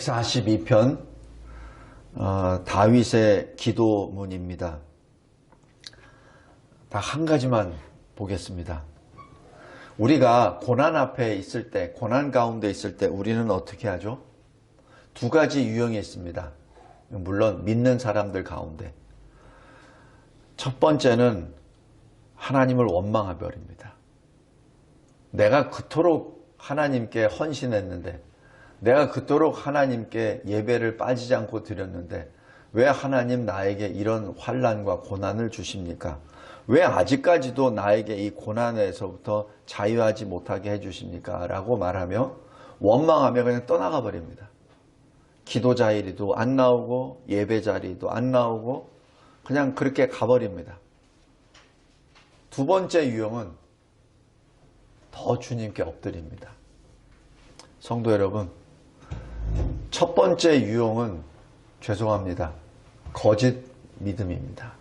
142편 어, 다윗의 기도문입니다. 딱한 가지만 보겠습니다. 우리가 고난 앞에 있을 때, 고난 가운데 있을 때 우리는 어떻게 하죠? 두 가지 유형이 있습니다. 물론 믿는 사람들 가운데. 첫 번째는 하나님을 원망해 버립니다. 내가 그토록 하나님께 헌신했는데, 내가 그토록 하나님께 예배를 빠지지 않고 드렸는데, 왜 하나님 나에게 이런 환란과 고난을 주십니까? 왜 아직까지도 나에게 이 고난에서부터 자유하지 못하게 해주십니까? 라고 말하며 원망하며 그냥 떠나가 버립니다. 기도 자리도 안 나오고 예배 자리도 안 나오고 그냥 그렇게 가버립니다. 두 번째 유형은 더 주님께 엎드립니다. 성도 여러분, 첫 번째 유형은 죄송합니다. 거짓 믿음입니다.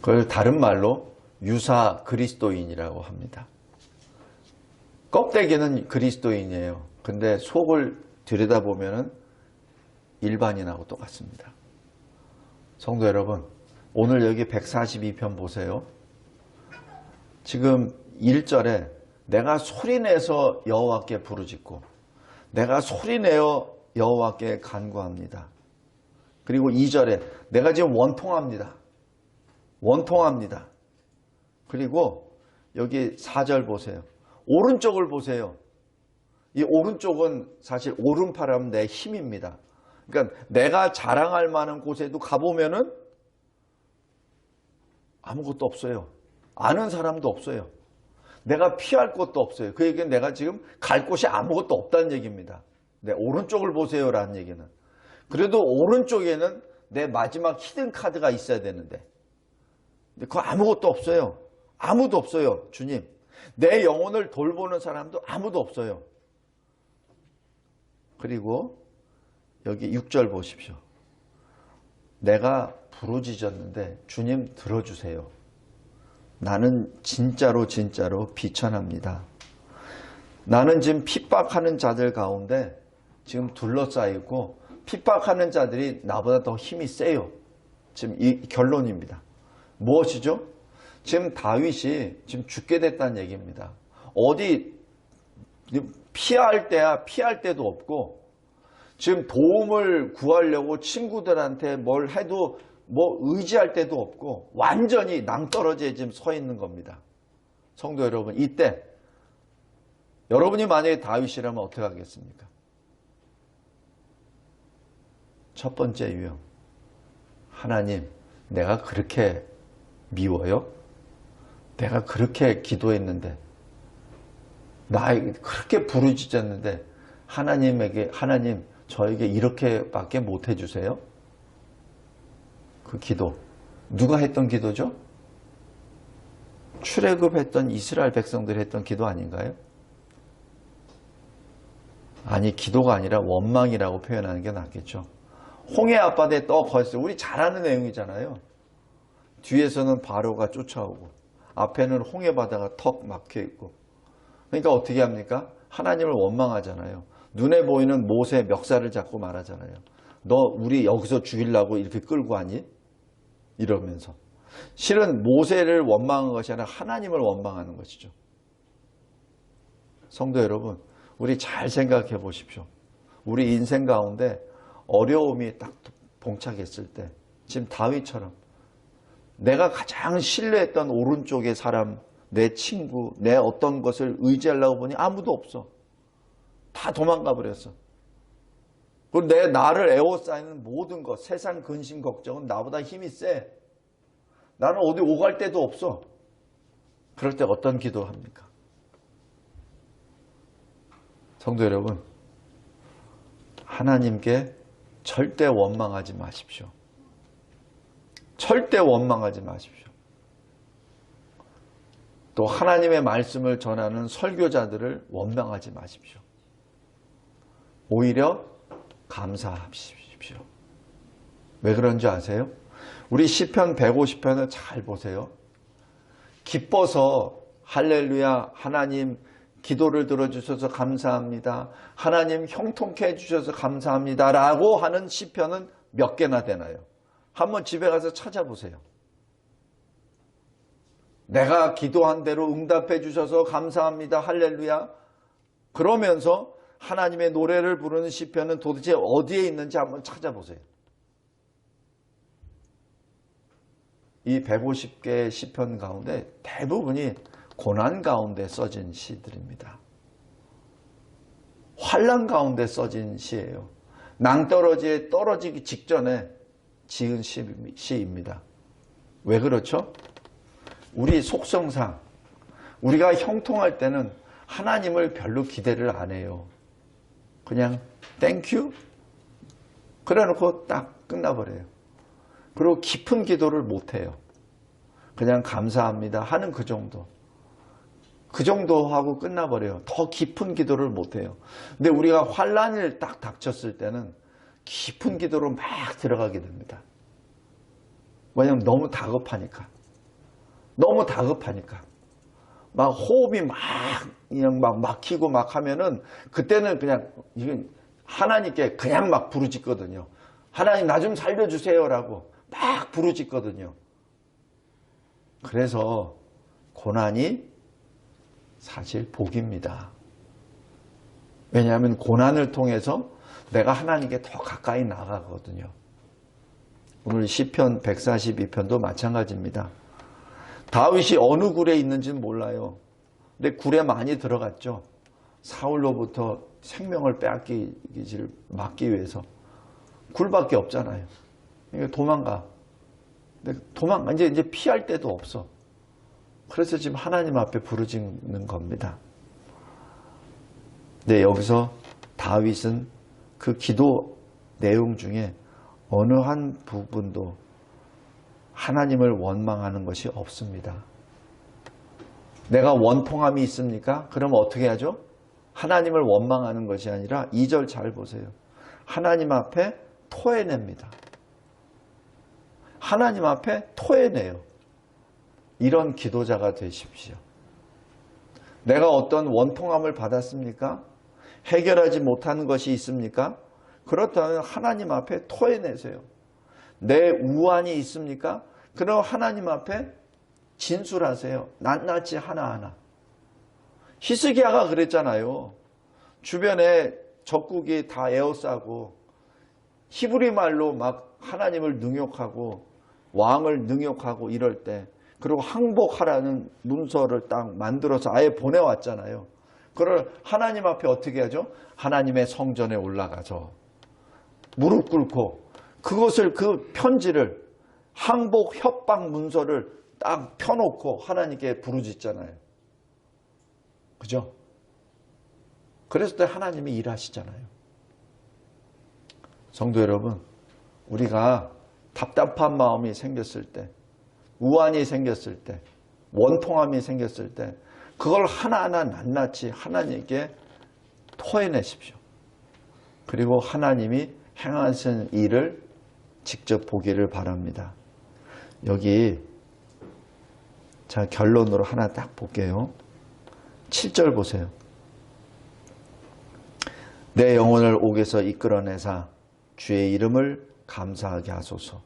그걸 다른 말로 유사 그리스도인이라고 합니다. 껍데기는 그리스도인이에요. 근데 속을 들여다보면 일반인하고 똑같습니다. 성도 여러분, 오늘 여기 142편 보세요. 지금 1절에 내가 소리내서 여호와께 부르짖고 내가 소리내어 여호와께 간구합니다. 그리고 2절에 내가 지금 원통합니다. 원통합니다. 그리고 여기 4절 보세요. 오른쪽을 보세요. 이 오른쪽은 사실 오른팔 하면 내 힘입니다. 그러니까 내가 자랑할 만한 곳에도 가보면은 아무것도 없어요. 아는 사람도 없어요. 내가 피할 것도 없어요. 그 얘기는 내가 지금 갈 곳이 아무것도 없다는 얘기입니다. 내 오른쪽을 보세요라는 얘기는. 그래도 오른쪽에는 내 마지막 히든 카드가 있어야 되는데. 근데 그거 아무것도 없어요. 아무도 없어요. 주님. 내 영혼을 돌보는 사람도 아무도 없어요. 그리고 여기 6절 보십시오. 내가 부르짖었는데 주님 들어주세요. 나는 진짜로 진짜로 비천합니다. 나는 지금 핍박하는 자들 가운데 지금 둘러싸이고 핍박하는 자들이 나보다 더 힘이 세요. 지금 이 결론입니다. 무엇이죠? 지금 다윗이 지금 죽게 됐다는 얘기입니다. 어디 피할 때야 피할 때도 없고 지금 도움을 구하려고 친구들한테 뭘 해도 뭐 의지할 데도 없고 완전히 낭떠러지에 지금 서 있는 겁니다. 성도 여러분, 이때 여러분이 만약에 다윗이라면 어떻게 하겠습니까? 첫 번째 유형. 하나님, 내가 그렇게 미워요? 내가 그렇게 기도했는데, 나 그렇게 부르짖었는데, 하나님에게, 하나님, 저에게 이렇게밖에 못 해주세요? 그 기도. 누가 했던 기도죠? 출애굽했던 이스라엘 백성들이 했던 기도 아닌가요? 아니 기도가 아니라 원망이라고 표현하는 게 낫겠죠. 홍해 앞바다에 떠 거했어요. 우리 잘 아는 내용이잖아요. 뒤에서는 바로가 쫓아오고 앞에는 홍해 바다가 턱 막혀 있고 그러니까 어떻게 합니까? 하나님을 원망하잖아요. 눈에 보이는 못의 멱살을 잡고 말하잖아요. 너 우리 여기서 죽이려고 이렇게 끌고 하니? 이러면서 실은 모세를 원망한 것이 아니라 하나님을 원망하는 것이죠. 성도 여러분, 우리 잘 생각해 보십시오. 우리 인생 가운데 어려움이 딱 봉착했을 때 지금 다윗처럼 내가 가장 신뢰했던 오른쪽의 사람, 내 친구, 내 어떤 것을 의지하려고 보니 아무도 없어. 다 도망가 버렸어. 그리고 내 나를 에워싸이는 모든 것, 세상 근심 걱정은 나보다 힘이 세. 나는 어디 오갈 데도 없어. 그럴 때 어떤 기도 합니까? 성도 여러분, 하나님께 절대 원망하지 마십시오. 절대 원망하지 마십시오. 또 하나님의 말씀을 전하는 설교자들을 원망하지 마십시오. 오히려 감사하십시오. 왜 그런지 아세요? 우리 시편 150편을 잘 보세요. 기뻐서 할렐루야 하나님 기도를 들어주셔서 감사합니다. 하나님 형통케 해주셔서 감사합니다. 라고 하는 시편은 몇 개나 되나요? 한번 집에 가서 찾아보세요. 내가 기도한 대로 응답해 주셔서 감사합니다. 할렐루야. 그러면서 하나님의 노래를 부르는 시편은 도대체 어디에 있는지 한번 찾아보세요. 이 150개의 시편 가운데 대부분이 고난 가운데 써진 시들입니다. 환란 가운데 써진 시예요. 낭떠러지에 떨어지기 직전에 지은 시- 시입니다. 왜 그렇죠? 우리 속성상 우리가 형통할 때는 하나님을 별로 기대를 안 해요. 그냥 땡큐 그래 놓고 딱 끝나버려요. 그리고 깊은 기도를 못 해요. 그냥 감사합니다 하는 그 정도. 그 정도 하고 끝나버려요. 더 깊은 기도를 못 해요. 근데 우리가 환란을 딱 닥쳤을 때는 깊은 기도로 막 들어가게 됩니다. 왜냐면 너무 다급하니까. 너무 다급하니까. 막 호흡이 막 그냥 막 막히고 막 하면은 그때는 그냥 하나님께 그냥 막 부르짖거든요. 하나님 나 좀 살려주세요라고 막 부르짖거든요. 그래서 고난이 사실 복입니다. 왜냐하면 고난을 통해서 내가 하나님께 더 가까이 나가거든요. 오늘 시편 142편도 마찬가지입니다. 다윗이 어느 굴에 있는지는 몰라요. 근데 굴에 많이 들어갔죠. 사울로부터 생명을 빼앗기기를 막기 위해서 굴밖에 없잖아요. 도망가. 도망가 이제 이제 피할 데도 없어. 그래서 지금 하나님 앞에 부르짖는 겁니다. 네, 여기서 다윗은 그 기도 내용 중에 어느 한 부분도 하나님을 원망하는 것이 없습니다. 내가 원통함이 있습니까? 그럼 어떻게 하죠? 하나님을 원망하는 것이 아니라 2절 잘 보세요. 하나님 앞에 토해냅니다. 하나님 앞에 토해내요. 이런 기도자가 되십시오. 내가 어떤 원통함을 받았습니까? 해결하지 못하는 것이 있습니까? 그렇다면 하나님 앞에 토해내세요. 내 우환이 있습니까? 그럼 하나님 앞에 진술하세요. 낱낱이 하나하나. 히스기야가 그랬잖아요. 주변에 적국이 다 에워싸고 히브리 말로 막 하나님을 능욕하고 왕을 능욕하고 이럴 때 그리고 항복하라는 문서를 딱 만들어서 아예 보내왔잖아요. 그걸 하나님 앞에 어떻게 하죠? 하나님의 성전에 올라가서 무릎 꿇고 그것을 그 편지를 항복 협박 문서를 딱 펴놓고 하나님께 부르짖잖아요. 그죠? 그랬을 때 하나님이 일하시잖아요. 성도 여러분, 우리가 답답한 마음이 생겼을 때, 우환이 생겼을 때, 원통함이 생겼을 때, 그걸 하나하나 낱낱이 하나님께 토해내십시오. 그리고 하나님이 행하신 일을 직접 보기를 바랍니다. 여기 자 결론으로 하나 딱 볼게요. 7절 보세요. 내 영혼을 옥에서 이끌어내사 주의 이름을 감사하게 하소서.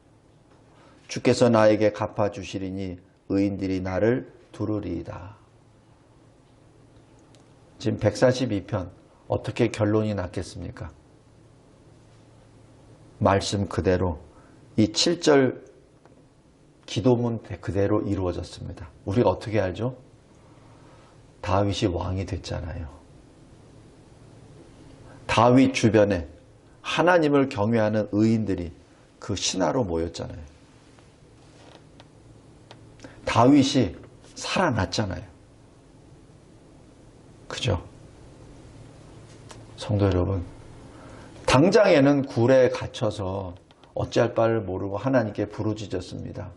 주께서 나에게 갚아주시리니 의인들이 나를 두르리이다. 지금 142편 어떻게 결론이 났겠습니까? 말씀 그대로 이 7절 기도문 그대로 이루어졌습니다. 우리가 어떻게 알죠? 다윗이 왕이 됐잖아요. 다윗 주변에 하나님을 경외하는 의인들이 그 신하로 모였잖아요. 다윗이 살아났잖아요. 그죠? 성도 여러분, 당장에는 굴에 갇혀서 어찌할 바를 모르고 하나님께 부르짖었습니다.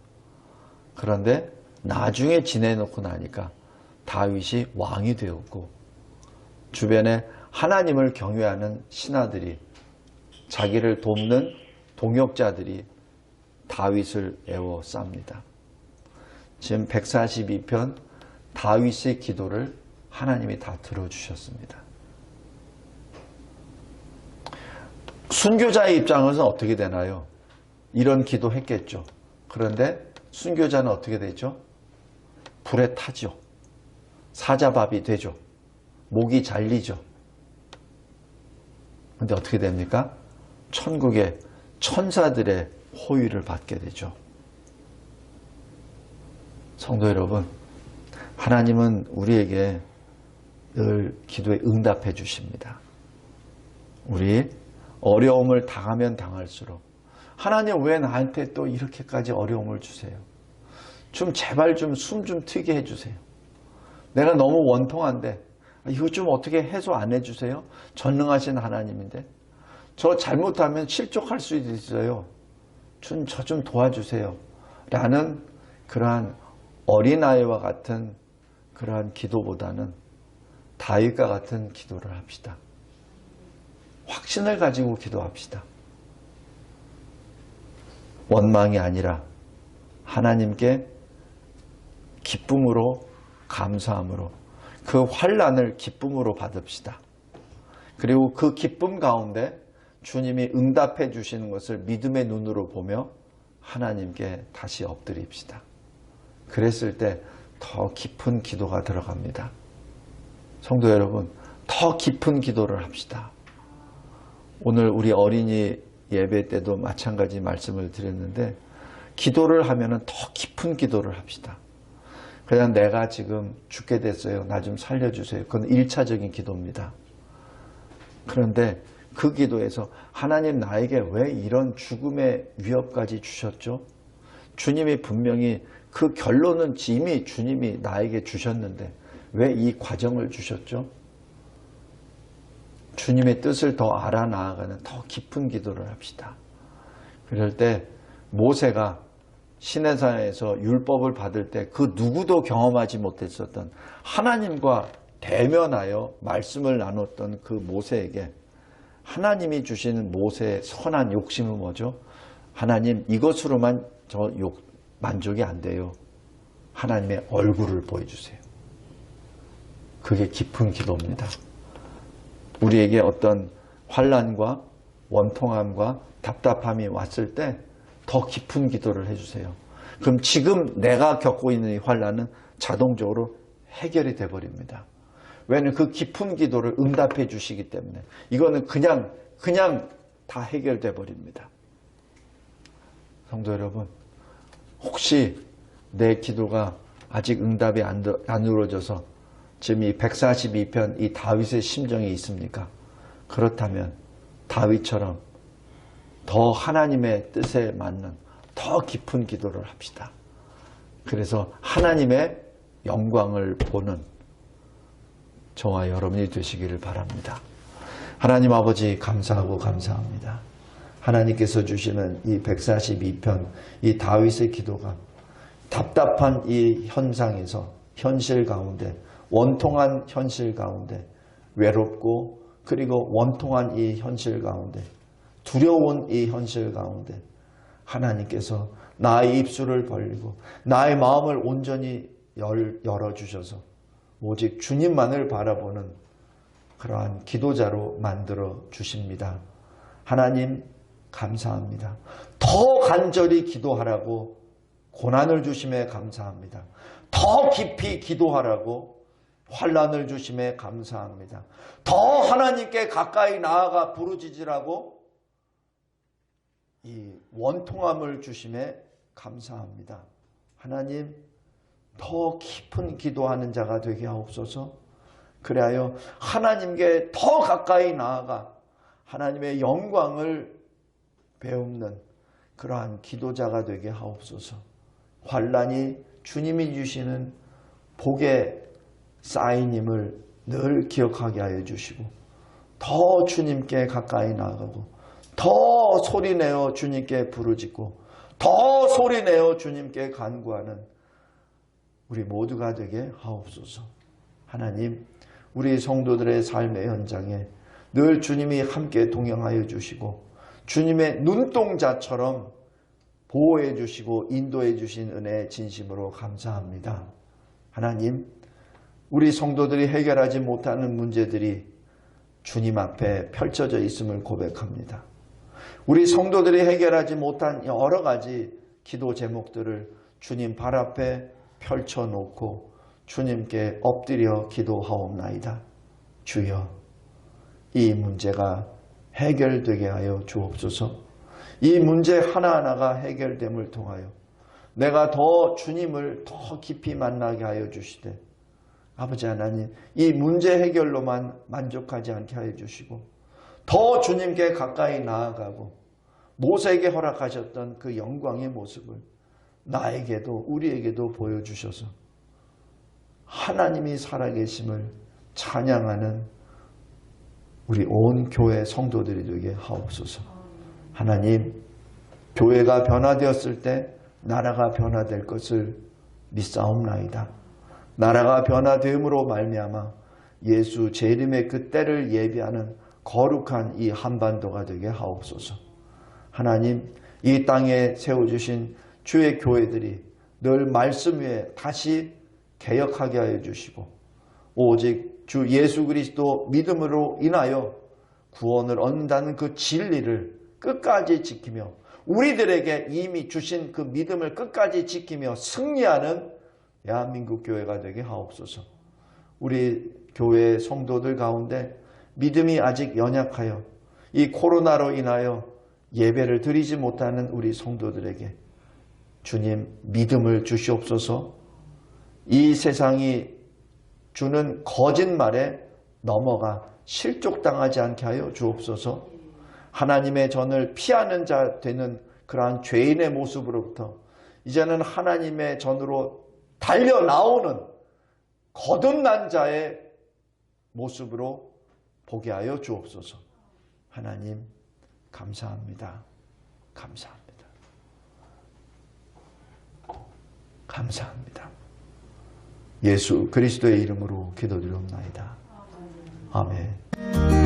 그런데 나중에 지내놓고 나니까 다윗이 왕이 되었고 주변에 하나님을 경외하는 신하들이 자기를 돕는 동역자들이 다윗을 애워쌉니다. 지금 142편 다윗의 기도를 하나님이 다 들어주셨습니다. 순교자의 입장에서는 어떻게 되나요? 이런 기도 했겠죠. 그런데 순교자는 어떻게 되죠? 불에 타죠. 사자밥이 되죠. 목이 잘리죠. 근데 어떻게 됩니까? 천국의 천사들의 호의를 받게 되죠. 성도 여러분, 하나님은 우리에게 늘 기도에 응답해 주십니다. 우리 어려움을 당하면 당할수록 하나님 왜 나한테 또 이렇게까지 어려움을 주세요? 좀 제발 좀숨좀 트게 해주세요. 내가 너무 원통한데 이거 좀 어떻게 해소 안 해주세요? 전능하신 하나님인데 저 잘못하면 실족할 수도 있어요. 좀 저 좀 도와주세요. 라는 그러한 어린아이와 같은 그러한 기도보다는 다윗과 같은 기도를 합시다. 확신을 가지고 기도합시다. 원망이 아니라 하나님께 기쁨으로 감사함으로 그 환란을 기쁨으로 받읍시다. 그리고 그 기쁨 가운데 주님이 응답해 주시는 것을 믿음의 눈으로 보며 하나님께 다시 엎드립시다. 그랬을 때 더 깊은 기도가 들어갑니다. 성도 여러분, 더 깊은 기도를 합시다. 오늘 우리 어린이 예배 때도 마찬가지 말씀을 드렸는데 기도를 하면은 더 깊은 기도를 합시다. 그냥 내가 지금 죽게 됐어요. 나 좀 살려주세요. 그건 1차적인 기도입니다. 그런데 그 기도에서 하나님 나에게 왜 이런 죽음의 위협까지 주셨죠? 주님이 분명히 그 결론은 이미 주님이 나에게 주셨는데 왜 이 과정을 주셨죠? 주님의 뜻을 더 알아 나아가는 더 깊은 기도를 합시다. 그럴 때 모세가 시내산에서 율법을 받을 때 그 누구도 경험하지 못했었던 하나님과 대면하여 말씀을 나눴던 그 모세에게 하나님이 주시는 모세의 선한 욕심은 뭐죠? 하나님 이것으로만 저 욕, 만족이 안 돼요. 하나님의 얼굴을 보여주세요. 그게 깊은 기도입니다. 우리에게 어떤 환란과 원통함과 답답함이 왔을 때 더 깊은 기도를 해주세요. 그럼 지금 내가 겪고 있는 이 환란은 자동적으로 해결이 돼 버립니다. 왜냐하면 그 깊은 기도를 응답해 주시기 때문에 이거는 그냥 그냥 다 해결돼 버립니다. 성도 여러분, 혹시 내 기도가 아직 응답이 안, 안 이루어져서 지금 이 142편 이 다윗의 심정이 있습니까? 그렇다면 다윗처럼 더 하나님의 뜻에 맞는 더 깊은 기도를 합시다. 그래서 하나님의 영광을 보는 저와 여러분이 되시기를 바랍니다. 하나님 아버지 감사하고 감사합니다. 하나님께서 주시는 이 142편 이 다윗의 기도가 답답한 이 현상에서 현실 가운데 원통한 현실 가운데 외롭고 그리고 원통한 이 현실 가운데 두려운 이 현실 가운데 하나님께서 나의 입술을 벌리고 나의 마음을 온전히 열어주셔서 오직 주님만을 바라보는 그러한 기도자로 만들어 주십니다. 하나님 감사합니다. 더 간절히 기도하라고 고난을 주심에 감사합니다. 더 깊이 기도하라고 환란을 주심에 감사합니다. 더 하나님께 가까이 나아가 부르짖으라고 이 원통함을 주심에 감사합니다. 하나님 더 깊은 기도하는 자가 되게 하옵소서. 그래하여 하나님께 더 가까이 나아가 하나님의 영광을 배우는 그러한 기도자가 되게 하옵소서. 환란이 주님이 주시는 복의 사인임을 늘 기억하게 하여 주시고 더 주님께 가까이 나가고 더 소리내어 주님께 부르짖고 더 소리내어 주님께 간구하는 우리 모두가 되게 하옵소서. 하나님, 우리 성도들의 삶의 현장에 늘 주님이 함께 동행하여 주시고 주님의 눈동자처럼 보호해 주시고 인도해 주신 은혜 진심으로 감사합니다. 하나님, 우리 성도들이 해결하지 못하는 문제들이 주님 앞에 펼쳐져 있음을 고백합니다. 우리 성도들이 해결하지 못한 여러 가지 기도 제목들을 주님 발 앞에 펼쳐놓고 주님께 엎드려 기도하옵나이다. 주여, 이 문제가 해결되게 하여 주옵소서. 이 문제 하나하나가 해결됨을 통하여 내가 더 주님을 더 깊이 만나게 하여 주시되 아버지 하나님 이 문제 해결로만 만족하지 않게 하여 주시고 더 주님께 가까이 나아가고 모세에게 허락하셨던 그 영광의 모습을 나에게도 우리에게도 보여주셔서 하나님이 살아계심을 찬양하는 우리 온 교회 성도들이 되게 하옵소서. 하나님, 교회가 변화되었을 때 나라가 변화될 것을 믿사옵나이다. 나라가 변화됨으로 말미암아 예수 재림의 그 때를 예비하는 거룩한 이 한반도가 되게 하옵소서. 하나님, 이 땅에 세워주신 주의 교회들이 늘 말씀 위에 다시 개혁하게 하여 주시고 오직 주 예수 그리스도 믿음으로 인하여 구원을 얻는다는 그 진리를 끝까지 지키며 우리들에게 이미 주신 그 믿음을 끝까지 지키며 승리하는 대한민국 교회가 되게 하옵소서. 우리 교회 성도들 가운데 믿음이 아직 연약하여 이 코로나로 인하여 예배를 드리지 못하는 우리 성도들에게 주님 믿음을 주시옵소서. 이 세상이 주는 거짓말에 넘어가 실족당하지 않게 하여 주옵소서. 하나님의 전을 피하는 자 되는 그러한 죄인의 모습으로부터 이제는 하나님의 전으로 달려 나오는 거듭난 자의 모습으로 보게 하여 주옵소서. 하나님 감사합니다. 감사합니다. 감사합니다. 예수 그리스도의 이름으로 기도드리옵나이다. 아멘.